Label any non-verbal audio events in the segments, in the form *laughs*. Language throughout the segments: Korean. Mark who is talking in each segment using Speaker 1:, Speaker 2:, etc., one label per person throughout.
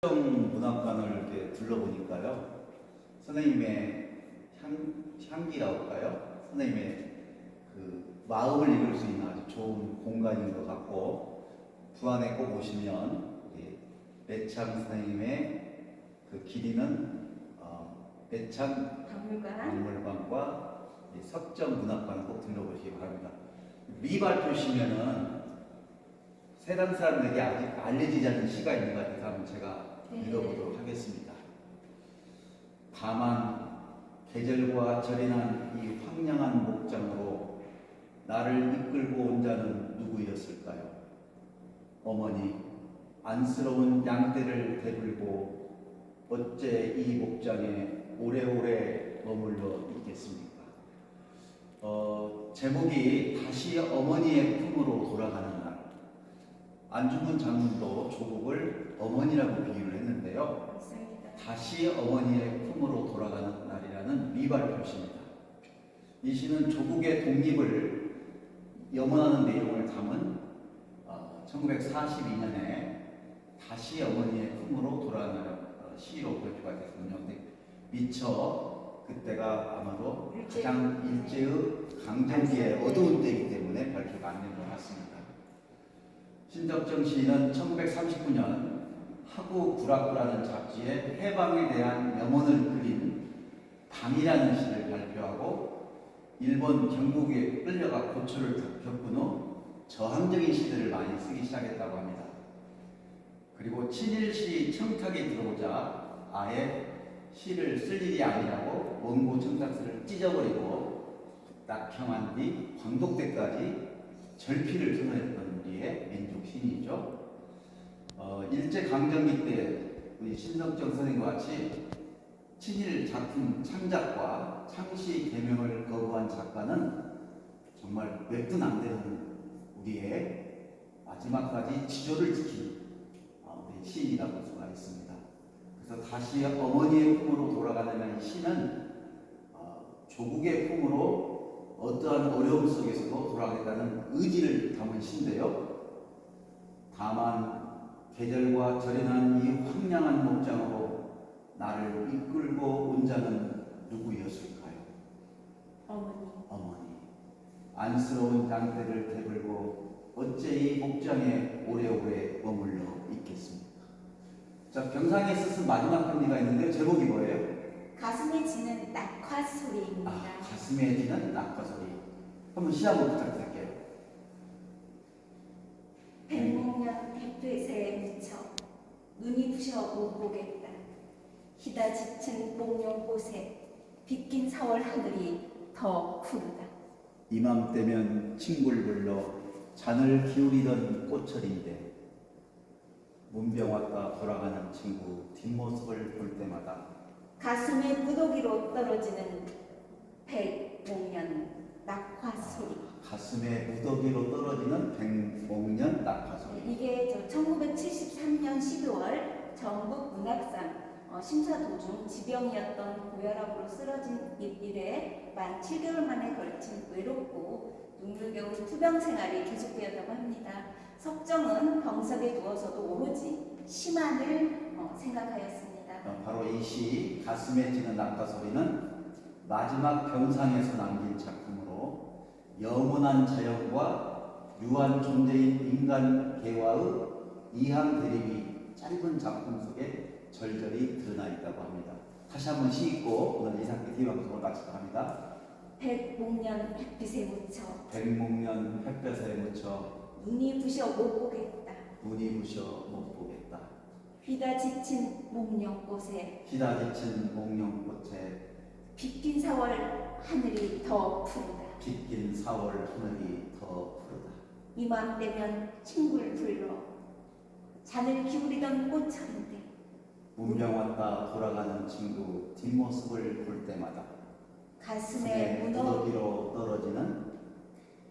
Speaker 1: 성 문학관을 이렇게 둘러보니까요. 선생님의 향, 향기라고 할까요? 선생님의 그 마음을 읽을 수 있는 아주 좋은 공간인 것 같고 부안에 꼭 오시면 우리 매창 선생님의 그 길이는 어, 매창
Speaker 2: 박물관
Speaker 1: 이 석정 문학관을 꼭 들러보시기 바랍니다. 미발 보시면은 세상 사람들에게 아직 알려지지 않은 시가 있는 것 같아서 제가
Speaker 2: 네.
Speaker 1: 읽어보도록 하겠습니다. 다만 계절과 난이 황량한 목장으로 나를 이끌고 온 자는 누구였을까요? 어머니 안쓰러운 양떼를 대불고 어째 이 목장에 오래오래 머물러 있겠습니까? 어, 제목이 다시 어머니의 품으로. 안중근 장군도 조국을 어머니라고 비유를 했는데요. 다시 어머니의 품으로 돌아가는 날이라는 미발 표시입니다. 이 시는 조국의 독립을 염원하는 내용을 담은 어, 1942년에 다시 어머니의 품으로 돌아가는 어, 시로 발표가 됐거든요. 근데 미처 그때가 아마도 가장 일제의 강점기의 어두운 때이기 때문에 발표가 안 된 것 같습니다. 신덕정 시인은 1939년 하구 구락구라는 잡지에 해방에 대한 염원을 그린 밤이라는 시를 발표하고 일본 경국에 끌려가 고초를 겪은 후 저항적인 시들을 많이 쓰기 시작했다고 합니다. 그리고 친일시 청탁이 들어오자 아예 시를 쓸 일이 아니라고 원고 청탁서를 찢어버리고 낙형한 뒤 광복대까지 절필을 선언했던 우리의 민족 신이죠. 어, 일제 강점기 때 우리 신덕정 선생과 같이 친일 작품 창작과 창시 개명을 거부한 작가는 정말 몇분 안 되는 우리의 마지막까지 지조를 지킨 어, 우리 시인이라고 볼 수가 있습니다. 그래서 다시 어머니의 품으로 돌아가는 이 시는 어, 조국의 품으로 어떠한 어려움 속에서도 돌아가겠다는 의지를 담은 시인데요. 다만 계절과 난이 황량한 목장으로 나를 이끌고 온 자는 누구였을까요?
Speaker 2: 어머니
Speaker 1: 어머니. 안쓰러운 양떼를 대불고 어째 이 목장에 오래오래 머물러 있겠습니까? 자, 병상에 쓰신 마지막 편지가 있는데요. 제목이 뭐예요?
Speaker 2: 가슴에 지는 낙화 소리입니다.
Speaker 1: 아, 가슴에 지는 낙과 소리. 한번 시 한번 부탁드릴게요.
Speaker 2: 백목년 햇빛에 묻혀 눈이 부셔 못 보겠다. 희다 짙은 목련꽃에 빗긴 4월 하늘이 더 푸르다.
Speaker 1: 이맘때면 친구를 불러 잔을 기울이던 꽃철인데 문병 왔다 돌아가는 친구 뒷모습을 볼 때마다
Speaker 2: 가슴에 무더기로 떨어지는 백목년 낙화 소리.
Speaker 1: 가슴에 무더기로 떨어지는 백목년 낙하소리
Speaker 2: 이게 저 1973년 12월 전국 문학상 어, 심사 도중 지병이었던 고혈압으로 쓰러진 이- 이래 만 7개월 만에 걸친 외롭고 눈물겨운 투병 생활이 계속되었다고 합니다. 석정은 병석에 누워서도 오로지 시만을 어, 생각하였습니다.
Speaker 1: 어, 바로 이 시 가슴에 찌는 낙하소리는 마지막 병상에서 남긴 작품으로 영원한 자연과 유한 존재인 인간 개화의 이항 대립이 짧은 작품 속에 절절히 드러나 있다고 합니다. 다시 한번 시 읽고 오늘 이상기 TV 방송을 마치도록 합니다.
Speaker 2: 백목년 햇빛에 묻혀
Speaker 1: 백목년 햇볕에 묻혀
Speaker 2: 눈이 부셔 못 보겠다.
Speaker 1: 눈이 부셔 못 보겠다.
Speaker 2: 휘다 지친 목련꽃에
Speaker 1: 시다 지친 목련꽃에
Speaker 2: 빗긴 4월 하늘이 더 푸르다.
Speaker 1: 빗긴 4월 하늘이 더 푸르다.
Speaker 2: 이맘때면 친구를 불러 잔을 기울이던 꽃처럼데
Speaker 1: 문명 왔다 돌아가는 친구 뒷모습을 볼 때마다
Speaker 2: 가슴에 묻어
Speaker 1: 무더기로 떨어지는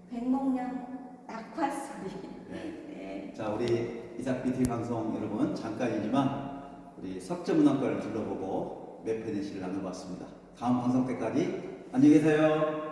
Speaker 2: 백목년 낙화 소리.
Speaker 1: 네. *laughs*
Speaker 2: 네.
Speaker 1: 자 우리 이삭 BT 방송 여러분 잠깐이지만 우리 석재문학과를 둘러보고 몇 편의 시를 나눠봤습니다. 다음 방송 때까지 안녕히 계세요.